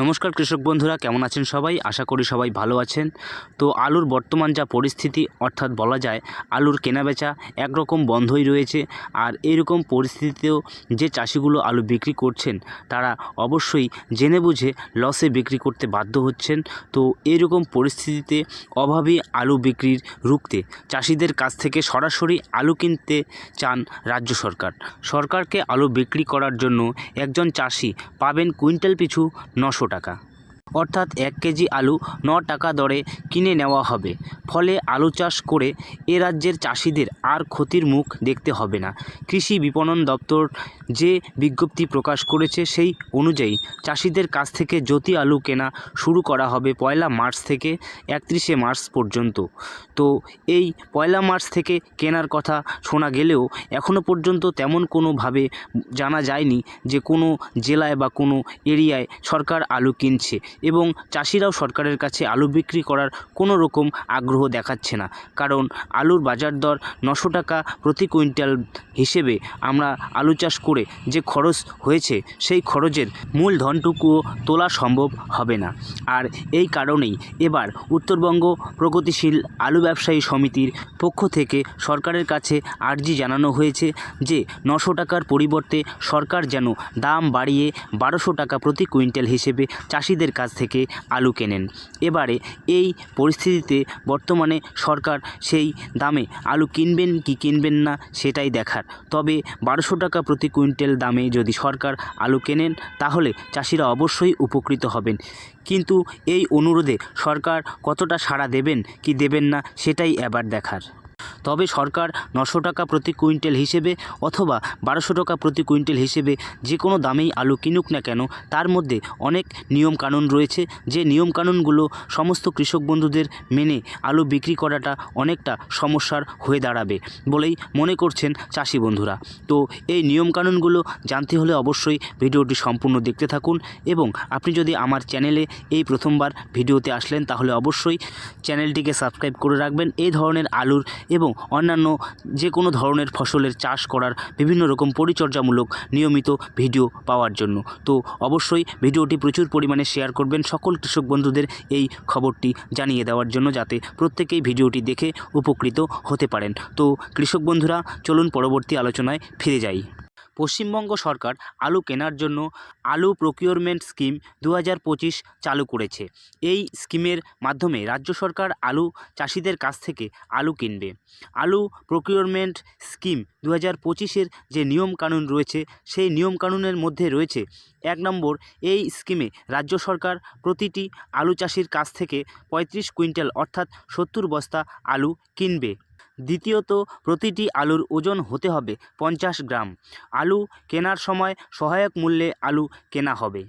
নমস্কার কৃষক বন্ধুরা, কেমন আছেন সবাই? আশা করি সবাই ভালো আছেন। তো আলুর বর্তমান যা পরিস্থিতি, অর্থাৎ বলা যায় আলুর কেনাবেচা একরকম বন্ধই রয়েছে। আর এইরকম পরিস্থিতিতেও যে চাষিগুলো আলু বিক্রি করছেন, তারা অবশ্যই জেনে বুঝে লসে বিক্রি করতে বাধ্য হচ্ছেন। তো এইরকম পরিস্থিতিতে অভাবী আলু বিক্রির রুখতে চাষিদের কাছ থেকে সরাসরি আলু কিনতে চান রাজ্য সরকার। সরকারকে আলু বিক্রি করার জন্য একজন চাষি পাবেন কুইন্টাল পিছু নশো টাকা। অর্থাৎ এক কেজি আলু ন টাকা দরে কিনে নেওয়া হবে। ফলে আলু চাষ করে এ রাজ্যের চাষিদের আর ক্ষতির মুখ দেখতে হবে না। কৃষি বিপণন দপ্তর যে বিজ্ঞপ্তি প্রকাশ করেছে সেই অনুযায়ী চাষিদের কাছ থেকে জ্যোতি আলু কেনা শুরু করা হবে পয়লা মার্চ থেকে একত্রিশে মার্চ পর্যন্ত। তো এই পয়লা মার্চ থেকে কেনার কথা শোনা গেলেও এখনও পর্যন্ত তেমন কোনোভাবে জানা যায়নি যে কোনো জেলায় বা কোনো এরিয়ায় সরকার আলু কিনছে। এবং চাষিরাও সরকারের কাছে আলু বিক্রি করার কোনো রকম আগ্রহ দেখাচ্ছে না। কারণ আলুর বাজার দর নশো টাকা প্রতি কুইন্টাল হিসেবে আমরা আলু চাষ করে যে খরচ হয়েছে, সেই খরচের মূল ধনটুকুও তোলা সম্ভব হবে না। আর এই কারণেই এবার উত্তরবঙ্গ প্রগতিশীল আলু ব্যবসায়ী সমিতির পক্ষ থেকে সরকারের কাছে আর্জি জানানো হয়েছে যে, নশো টাকার পরিবর্তে সরকার যেন দাম বাড়িয়ে বারোশো টাকা প্রতি কুইন্টাল হিসেবে চাষিদের কাছ থেকে আলু কেনেন। এবারে এই পরিস্থিতিতে বর্তমানে সরকার সেই দামে আলু কিনবেন কি কিনবেন না সেটাই দেখার। তবে বারোশো টাকা প্রতি কুইন্টাল দামে যদি সরকার আলু কেনেন, তাহলে চাষিরা অবশ্যই উপকৃত হবেন। কিন্তু এই অনুরোধে সরকার কতটা সাড়া দেবেন, কি দেবেন না, সেটাই এবার দেখার। তবে সরকার নশো টাকা প্রতি কুইন্টাল হিসেবে অথবা বারোশো টাকা প্রতি কুইন্টাল হিসেবে যে কোনো দামেই আলু কিনুক না কেন, তার মধ্যে অনেক নিয়ম কানুন রয়েছে যে নিয়ম কানুনগুলো সমস্ত কৃষক বন্ধুদের মেনে আলু বিক্রি করাটা অনেকটা সমস্যার হয়ে দাঁড়াবে বলেই মনে করছেন চাষি বন্ধুরা। তো এই নিয়ম কানুনগুলো জানতে হলে অবশ্যই ভিডিওটি সম্পূর্ণ দেখতে থাকুন এবং আপনি যদি আমার চ্যানেলে এই প্রথমবার ভিডিওতে আসলেন তাহলে অবশ্যই চ্যানেলটিকে সাবস্ক্রাইব করে রাখবেন। এই ধরনের আলুর এবং অন্যান্য যে কোনো ধরনের ফসলের চাষ করার বিভিন্ন রকম পরিচর্যামূলক নিয়মিত ভিডিও পাওয়ার জন্য। তো অবশ্যই ভিডিওটি প্রচুর পরিমাণে শেয়ার করবেন সকল কৃষক বন্ধুদের এই খবরটি জানিয়ে দেওয়ার জন্য যাতে প্রত্যেকেই ভিডিওটি দেখে উপকৃত হতে পারেন। তো কৃষক বন্ধুরা, চলুন পরবর্তী আলোচনায় ফিরে যাই। পশ্চিমবঙ্গ সরকার আলু কেনার জন্য আলু প্রকিউরমেন্ট স্কিম দু চালু করেছে। এই স্কিমের মাধ্যমে রাজ্য সরকার আলু চাষিদের কাছ থেকে আলু কিনবে। আলু প্রকিউরমেন্ট স্কিম দু হাজার পঁচিশের যে নিয়মকানুন রয়েছে, সেই নিয়মকানুনের মধ্যে রয়েছে এক নম্বর, এই স্কিমে রাজ্য সরকার প্রতিটি আলু চাষির কাছ থেকে পঁয়ত্রিশ কুইন্টাল অর্থাৎ সত্তর বস্তা আলু কিনবে। দ্বিতীয়ত, প্রতিটি আলুর ওজন হতে হবে পঞ্চাশ গ্রাম। আলু কেনার সময় সহায়ক মূল্যে আলু কেনা হবে।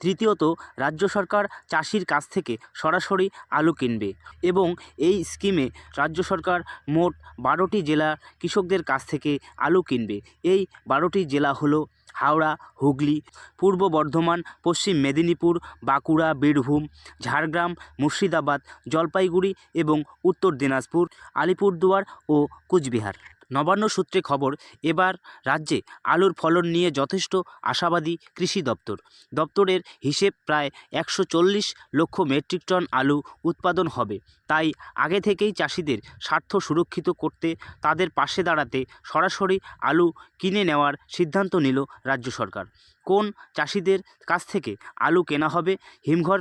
তৃতীয়ত, রাজ্য সরকার চাষির কাছ থেকে সরাসরি আলু কিনবে এবং এই স্কিমে রাজ্য সরকার মোট বারোটি জেলা কৃষকদের কাছ থেকে আলু কিনবে। এই বারোটি জেলা হলো হাওড়া, হুগলি, পূর্ব বর্ধমান, পশ্চিম মেদিনীপুর, বাঁকুড়া, বীরভূম, ঝাড়গ্রাম, মুর্শিদাবাদ, জলপাইগুড়ি এবং উত্তর দিনাজপুর, আলিপুরদুয়ার ও কুচবিহার। নবান্ন সূত্রে খবর, এবার রাজ্যে আলুর ফলন নিয়ে যথেষ্ট আশাবাদী কৃষি দপ্তর। দপ্তরের হিসেব প্রায় একশো চল্লিশ লক্ষ মেট্রিক টন আলু উৎপাদন হবে। তাই আগে থেকেই চাষিদের স্বার্থ সুরক্ষিত করতে তাদের পাশে দাঁড়াতে সরাসরি আলু কিনে নেওয়ার সিদ্ধান্ত নিল রাজ্য সরকার। কোন চাষিদের কাছ থেকে আলু কেনা হবে? হিমঘর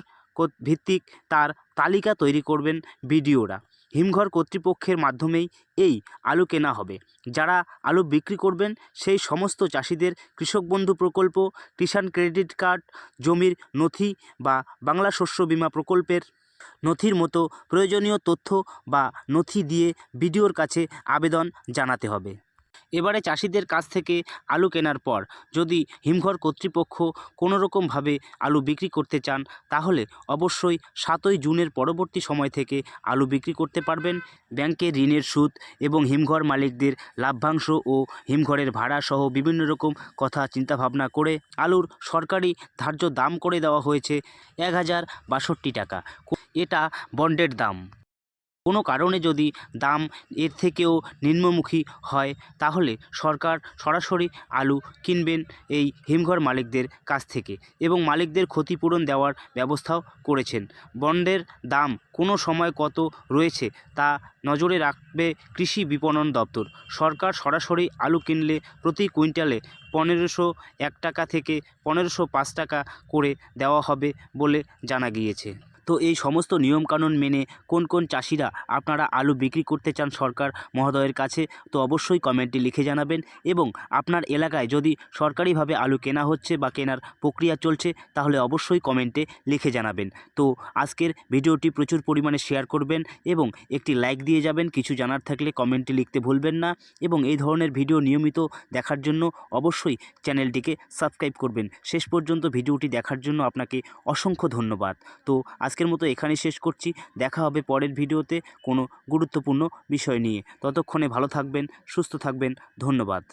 ভিত্তিক তার তালিকা তৈরি করবেন বিডিওরা। হিমঘর কর্তৃপক্ষের মাধ্যমেই এই আলু কেনা হবে। যারা আলু বিক্রি করবেন, সেই সমস্ত চাষিদের কৃষক বন্ধু প্রকল্প, কিষাণ ক্রেডিট কার্ড, জমির নথি বা বাংলা শস্য বীমা প্রকল্পের নথির মতো প্রয়োজনীয় তথ্য বা নথি দিয়ে বিডিওর কাছে আবেদন জানাতে হবে। এবারে চাষিদের কাছ থেকে আলু কেনার পর যদি হিমঘর কর্তৃপক্ষ কোনো রকমভাবে আলু বিক্রি করতে চান, তাহলে অবশ্যই সাতই জুনের পরবর্তী সময় থেকে আলু বিক্রি করতে পারবেন। ব্যাংকে ঋণের সুদ এবং হিমঘর মালিকদের লাভ্যাংশ ও হিমঘরের ভাড়া সহ বিভিন্ন রকম কথা, চিন্তাভাবনা করে আলুর সরকারি ধার্য দাম করে দেওয়া হয়েছে এক হাজার বাষট্টি টাকা। এটা বন্ডের দাম। কোনো কারণে যদি দাম এর থেকেও নিম্নমুখী হয়, তাহলে সরকার সরাসরি আলু কিনবেন এই হিমঘর মালিকদের কাছ থেকে এবং মালিকদের ক্ষতিপূরণ দেওয়ার ব্যবস্থাও করেছেন। বন্ডের দাম কোনো সময় কত রয়েছে তা নজরে রাখবে কৃষি বিপণন দপ্তর। সরকার সরাসরি আলু কিনলে প্রতি কুইন্টালে পনেরোশো এক টাকা থেকে পনেরোশো পাঁচ টাকা করে দেওয়া হবে বলে জানা গিয়েছে। তো এই সমস্ত নিয়মকানুন মেনে কোন কোন চাষিরা আপনারা আলু বিক্রি করতে চান সরকার মহোদয়ের কাছে, তো অবশ্যই কমেন্টে লিখে জানাবেন। এবং আপনার এলাকায় যদি সরকারিভাবে আলু কেনা হচ্ছে বা কেনার প্রক্রিয়া চলছে, তাহলে অবশ্যই কমেন্টে লিখে জানাবেন। তো আজকের ভিডিওটি প্রচুর পরিমাণে শেয়ার করবেন এবং একটি লাইক দিয়ে যাবেন। কিছু জানার থাকলে কমেন্টে লিখতে ভুলবেন না। এবং এই ধরনের ভিডিও নিয়মিত দেখার জন্য অবশ্যই চ্যানেলটিকে সাবস্ক্রাইব করবেন। শেষ পর্যন্ত ভিডিওটি দেখার জন্য আপনাকে অসংখ্য ধন্যবাদ। তো আজকের মতো এখানেই শেষ করছি। দেখা হবে পরের ভিডিওতে কোনো গুরুত্বপূর্ণ বিষয় নিয়ে। ততক্ষণে ভালো থাকবেন, সুস্থ থাকবেন, ধন্যবাদ।